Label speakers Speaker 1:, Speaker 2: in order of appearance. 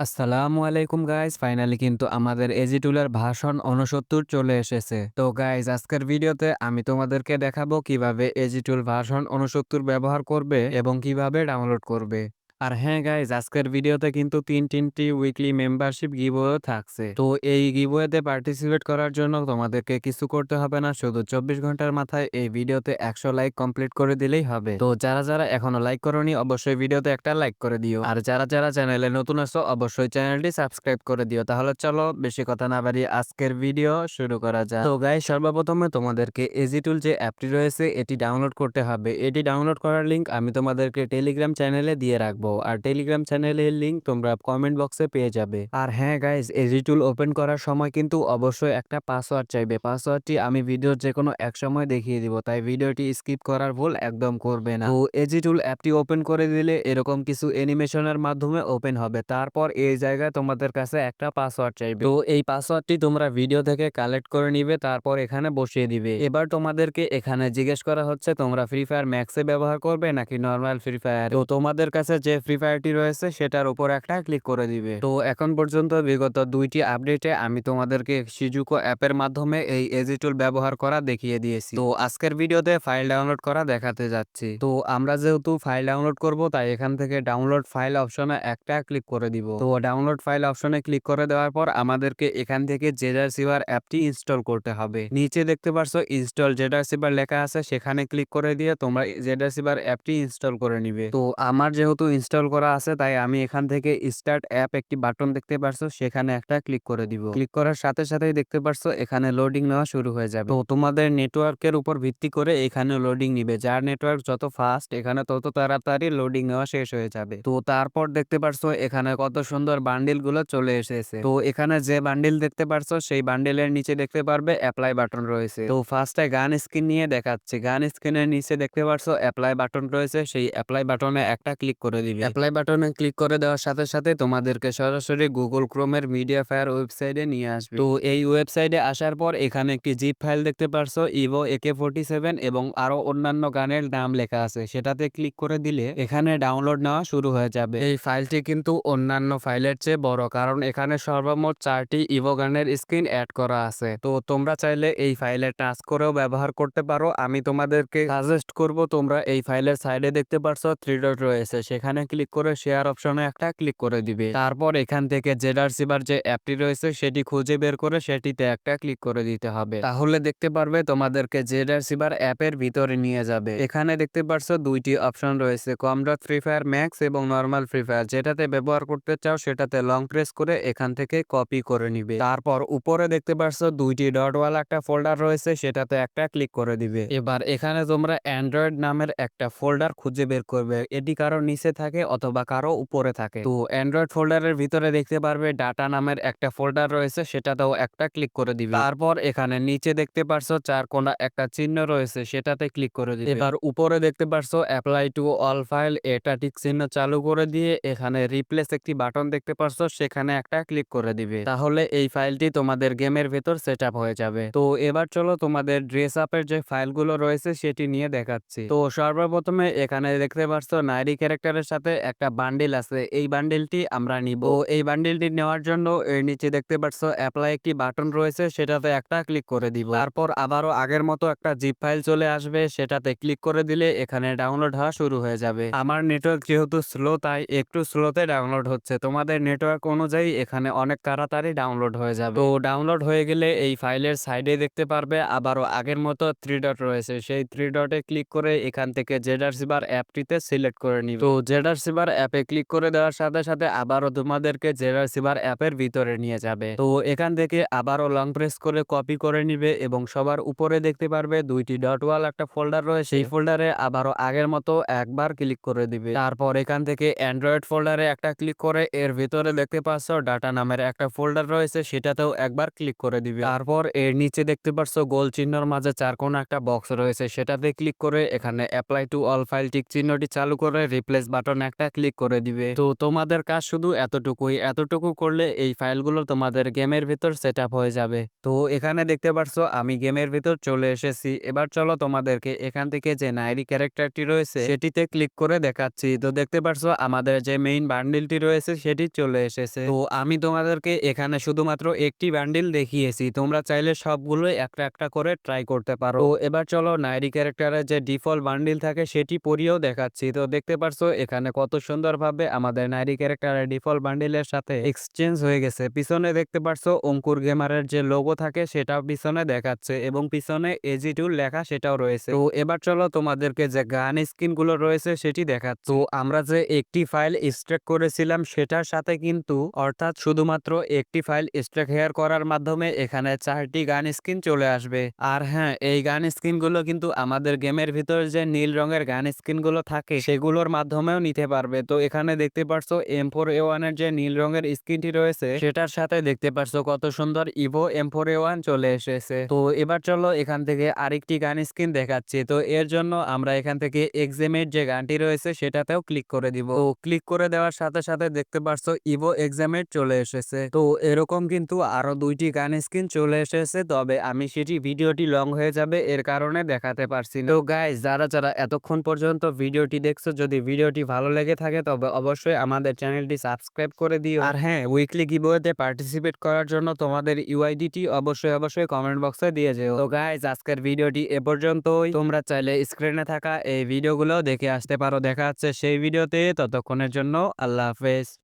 Speaker 1: আসসালামু আলাইকুম guys finally কিন্তু আমাদের এজি টুলের ভাষণ অনসত্তর চলে এসেছে। তো গাইজ আজকের ভিডিওতে আমি তোমাদেরকে দেখাবো কীভাবে এজি টুল ভাষণ অনসত্তর ব্যবহার করবে এবং কীভাবে ডাউনলোড করবে। আর হ্যাঁ গাইজ আজকের ভিডিওতে কিন্তু তিন তিনটি উইকলি মেম্বারশিপ গিভওয়ে থাকছে। তো এই গিভওয়েতে পার্টিসিপেট করার জন্য তোমাদেরকে কিছু করতে হবে না, শুধু চব্বিশ ঘণ্টার মাথায় এই ভিডিওতে একশো লাইক কমপ্লিট করে দিলেই হবে। তো যারা যারা এখনও লাইক করনি, অবশ্যই ভিডিওতে একটা লাইক করে দিও। আর যারা যারা চ্যানেলে নতুন আছো, অবশ্যই চ্যানেলটি সাবস্ক্রাইব করে দিও। তাহলে চলো, বেশি কথা না বাড়িয়ে আজকের ভিডিও শুরু করা যায় তো গাইজ সর্বপ্রথমে তোমাদেরকে এজিটুল যে অ্যাপটি রয়েছে, এটি ডাউনলোড করতে হবে। এটি ডাউনলোড করার লিঙ্ক আমি তোমাদেরকে টেলিগ্রাম চ্যানেলে দিয়ে রাখব। আর টেলিগ্রাম চ্যানেলের লিঙ্ক তোমরা কমেন্ট বক্সে পেয়ে যাবে। আর হ্যাঁ গাইজ এজি টুল ওপেন করার সময় কিন্তু অবশ্যই একটা পাসওয়ার্ড চাইবে। পাসওয়ার্ডটি আমি ভিডিওর যে কোনো এক সময় দেখিয়ে দিব, তাই ভিডিওটি স্কিপ করার ভুল একদম করবে না। তো এজিটুল অ্যাপটি ওপেন করে দিলে এরকম কিছু অ্যানিমেশনের মাধ্যমে ওপেন হবে। তারপর এই জায়গায় তোমাদের কাছে একটা পাসওয়ার্ড চাইবে। তো এই পাসওয়ার্ডটি তোমরা ভিডিও থেকে কালেক্ট করে নিবে, তারপর এখানে বসিয়ে দিবে। এবার তোমাদেরকে এখানে জিজ্ঞেস করা হচ্ছে, তোমরা ফ্রি ফায়ার ম্যাক্সে ব্যবহার করবে নাকি নর্মাল ফ্রি ফায়ার তো তোমাদের কাছে যে ফ্রি ফায়ারটি রয়েছে, সেটার উপর একটা ক্লিক করে দিবে। তো এখন পর্যন্ত বিগত দুইটি আপডেটে আমি তোমাদেরকে সিজুকো অ্যাপের মাধ্যমে এই এজিটুল ব্যবহার করা দেখিয়ে দিয়েছি। তো আজকের ভিডিওতে ফাইল ডাউনলোড করা দেখাতে যাচ্ছি। তো আমরা যেহেতু ফাইল ডাউনলোড করব, তাই এখান থেকে ডাউনলোড ফাইল অপশনে একটা ক্লিক করে দিব। তো ডাউনলোড ফাইল অপশনে ক্লিক করে দেওয়ার পর আমাদেরকে এখান থেকে জেডার সিভার অ্যাপটি ইনস্টল করতে হবে। নিচে দেখতে পারছ ইনস্টল জেডার সিভার লেখা আছে, সেখানে ক্লিক করে দিয়ে তোমরা জেডার সিভার অ্যাপটি ইনস্টল করে নিবে। তো আমার যেহেতু ইনস্টল করা আছে। তাই আমি এখান থেকে স্টার্ট অ্যাপ একটি বাটন দেখতে পারছ, সেখানে একটা ক্লিক করে দিব। ক্লিক করার সাথে সাথেই দেখতে পারছ, এখানে লোডিং নেওয়া শুরু হয়ে যাবে। তো তোমাদের নেটওয়ার্কের উপর ভিত্তি করে এখানে লোডিং নিবে। যার নেটওয়ার্ক যত ফাস্ট এখানে তত তাড়াতাড়ি লোডিং নেওয়া শেষ হয়ে যাবে। তো তারপর দেখতে পারছ, এখানে কত সুন্দর বান্ডিলগুলো চলে এসেছে। তো এখানে যে বান্ডিল দেখতে পারছ, সেই বান্ডিলের নিচে দেখতে পারবে অ্যাপ্লাই বাটন রয়েছে। তো ফার্স্টে গান স্ক্রিন নিয়ে দেখাচ্ছে। গান স্ক্রিনের নিচে দেখতে পারছ অ্যাপ্লাই বাটন রয়েছে। সেই অ্যাপ্লাই বাটনে একটা ক্লিক করে দিবে। অ্যাপ্লাই বাটনে ক্লিক করে দেওয়ার সাথে সাথে তোমাদেরকে সরাসরি গুগল ক্রোমের মিডিয়া ফায়ার ওয়েবসাইটে নিয়ে আসবে। তো এই ওয়েবসাইটে আসার পর এখানে একটি জিপ ফাইল দেখতে পারছ ইভো একে ফোর্টি সেভেন এবং আরও অন্যান্য গানের নাম লেখা আছে। সেটাতে ক্লিক করে দিলে এখানে ডাউনলোড নেওয়া শুরু হয়ে যাবে। এই ফাইলটি কিন্তু অন্যান্য ফাইলের চেয়ে বড়, কারণ এখানে সর্বমোট চারটি ইভো গানের স্ক্রিন অ্যাড করা আছে। তো তোমরা চাইলে এই ফাইলে টাচ করেও ব্যবহার করতে পারো। আমি তোমাদেরকে সাজেস্ট করব, তোমরা এই ফাইলের সাইডে দেখতে পারছ থ্রি ডট রয়েছে। সেখানে ক্লিক করে শেয়ার অপশনে একটা ক্লিক করে দিবে। তারপর এখান থেকে জেডার সিবার যে অ্যাপটি রয়েছে, সেটি খুঁজে বের করে সেটিতে একটা ক্লিক করে দিতে হবে। তাহলে দেখতে পারবে তোমাদেরকে জেডার সিবার অ্যাপের ভিতরে নিয়ে যাবে। এখানে দেখতে পারছ দুইটি অপশন রয়েছে com dot Free Fire Max এবং নর্মাল ফ্রি ফায়ার যেটাতে ব্যবহার করতে চাও, সেটাতে লং প্রেস করে এখান থেকে কপি করে নিবে। তারপর উপরে দেখতে পারছ দুইটি ডটওয়ালা একটা ফোল্ডার রয়েছে, সেটাতে একটা ক্লিক করে দিবে। এবার এখানে তোমরা অ্যান্ড্রয়েড নামের একটা ফোল্ডার খুঁজে বের করবে। এটি কারও নিচে থাকে অথবা কারও উপরে থাকে। তো অ্যান্ড্রয়েড ফোল্ডারের ভিতরে দেখতে পারবে ডাটা নামের একটা ফোল্ডার রয়েছে, সেটাতেও একটা ক্লিক করে দিবে। তারপর এখানে নিচে দেখতে পারছ চার কোনা একটা চিহ্ন রয়েছে, সেটাতে ক্লিক করে দিবে। এবার উপরে দেখতে পারছ অ্যাপ্লাই টু অল ফাইল এটা টিক চিহ্ন চালু করে দিয়ে এখানে রিপ্লেস একটি বাটন দেখতে পারছ, সেখানে একটা ক্লিক করে দিবে। তাহলে এই ফাইলটি তোমাদের গেমের ভেতর সেট হয়ে যাবে। তো এবার চলো তোমাদের ড্রেস আপের যে ফাইলগুলো রয়েছে, সেটি নিয়ে দেখাচ্ছি। তো সর্বপ্রথমে এখানে দেখতে পারছ নাইরি ক্যারেক্টারের সাথে একটা বান্ডিল আছে। এই বান্ডিলটি আমরা নিব। এই বান্ডিলটি নেওয়ার জন্য এর নিচে দেখতে পারছ অ্যাপ্লাই একটি বাটন রয়েছে, সেটাতে একটা ক্লিক করে দিব। তারপর আবারও আগের মতো একটা জিপ ফাইল চলে আসবে, সেটাতে ক্লিক করে দিলে এখানে ডাউনলোড হওয়া শুরু হয়ে যাবে। আমার নেটওয়ার্ক যেহেতু স্লো তাই একটু স্লোতে ডাউনলোড হচ্ছে। তোমাদের নেটওয়ার্ক অনুযায়ী এখানে অনেক তাড়াতাড়ি ডাউনলোড হয়ে যাবে। তো ডাউনলোড হয়ে গেলে এই ফাইলের সাইডে দেখতে পারবে, আবারও আগের মতো থ্রি ডট রয়েছে। সেই থ্রি ডটে ক্লিক করে এখান থেকে জেডার সিবার অ্যাপটিতে সিলেক্ট করে নিবে। তো জেডার সিবার অ্যাপে ক্লিক করে দেওয়ার সাথে সাথে আবারও তোমাদেরকে জেডার সিবার অ্যাপের ভিতরে নিয়ে যাবে। তো এখান থেকে আবারও লং প্রেস করে কপি করে নিবে এবং সবার উপরে দেখতে পারবে দুইটি ডট ওয়াল একটা ফোল্ডার রয়েছে। সেই ফোল্ডারে আবারও আগের মতো একবার ক্লিক করে দিবে। তারপর এখান থেকে অ্যান্ড্রয়েড ফোল্ডারে একটা ক্লিক করে এর ভিতরে দেখতে পাচ্ছ ডাটা নামের একটা ফোল্ডার রয়েছে, সেটাতেও একবার ক্লিক করে দিবে। তারপর এর নিচে দেখতে পাচ্ছ গোল চিহ্নর মাঝে চার কোন একটা বক্স রয়েছে, সেটাতে ক্লিক করে এখানে apply to all file tick চিহ্নটি চালু করে রিপ্লেস বাটনে একটা ক্লিক করে দিবে। তো তোমাদের কাজ শুধু এতটুকুই। এতটুকু করলে এই ফাইলগুলো তোমাদের গেমের ভিতর সেট হয়ে যাবে। তো এখানে দেখতে পারছ, আমি গেমের ভিতর চলে এসেছি। এবার চলো তোমাদেরকে এখান থেকে যে নাইরি ক্যারেক্টারটি রয়েছে, সেটিতে ক্লিক করে দেখাচ্ছি। তো দেখতে পারছ, আমাদের যে মেইন বান্ডিলটি রয়েছে, সেটি চলে এসেছে। তো আমি তোমাদেরকে এখানে শুধুমাত্র একটি বান্ডিল দেখিয়েছি। তোমরা চাইলে সবগুলো একটা একটা করে ট্রাই করতে পারো। এবার চলো নাইরি ক্যারেক্টারের যে ডিফল্ট বান্ডিল থাকে, সেটি পরিয়েও দেখাচ্ছি। তো দেখতে পারছ, এখানে কত সুন্দরভাবে আমাদের নাইরি ক্যারেক্টারের ডিফল্ট বান্ডিলের সাথে এক্সচেঞ্জ হয়ে গেছে। পিছনে দেখতে পারছ অঙ্কুর গেমারের যে লোগো থাকে সেটাও পিছনে দেখাচ্ছে এবং পিছনে এজি টুল লেখা সেটাও রয়েছে। তো এবার চলো তোমাদেরকে যে গান স্ক্রিনগুলো রয়েছে সেটি দেখাচ্ছি। তো আমরা যে একটি ফাইল স্ট্রেক করেছিলাম সেটার সাথে কিন্তু অর্থাৎ শুধুমাত্র একটি ফাইল স্ট্রেক হেয়ার করার মাধ্যমে এখানে চারটি গান স্ক্রিন চলে আসবে। আর হ্যাঁ এই গান স্ক্রিনগুলো কিন্তু আমাদের গেমের ভিতর যে নীল রঙের গান স্ক্রিনগুলো থাকে সেগুলোর মাধ্যমেও নিতে পারবে। তো এখানে দেখতে পারছ এম ফোর এ ওয়ানের যে নীল রঙের স্কিনটি রয়েছে, সেটার সাথে দেখতে পারছ কত সুন্দর evo M four A one চলে এসেছে। তো এবার চলো এখান থেকে আরেকটি গান স্ক্রিন দেখাচ্ছি। তো এর জন্য আমরা এখান থেকে এক্সেমের যে গানটি রয়েছে, সেটাতেও ক্লিক করে দিব। তো ক্লিক করে দেওয়ার সাথে সাথে দেখতে পারছ ইভো এক্সামেট চলে এসেছে। তো এরকম কিন্তু আরও দুইটি গান স্ক্রিন চলে এসেছে, তবে আমি সেটি ভিডিওটি লং হয়ে যাবে, এর কারণে দেখাতে পারছি তো গাইজ যারা যারা এতক্ষণ পর্যন্ত ভিডিওটি দেখছ, যদি ভিডিওটি ভালো লেগে থাকে তবে অবশ্যই আমাদের চ্যানেলটি সাবস্ক্রাইব করে দিও। আর হ্যাঁ উইকলি গিভওয়েতে পার্টিসিপেট করার জন্য তোমাদের ইউআইডিটি অবশ্যই অবশ্যই কমেন্ট বক্সে দিয়ে যেও। তো গাইজ আজকের ভিডিওটি এ পর্যন্তই। তোমরা চাইলে স্ক্রিনে থাকা এই ভিডিওগুলো দেখে আসতে পারো। দেখা যাচ্ছে সেই ভিডিওতে। ততক্ষণের জন্য আল্লাহ হাফেজ।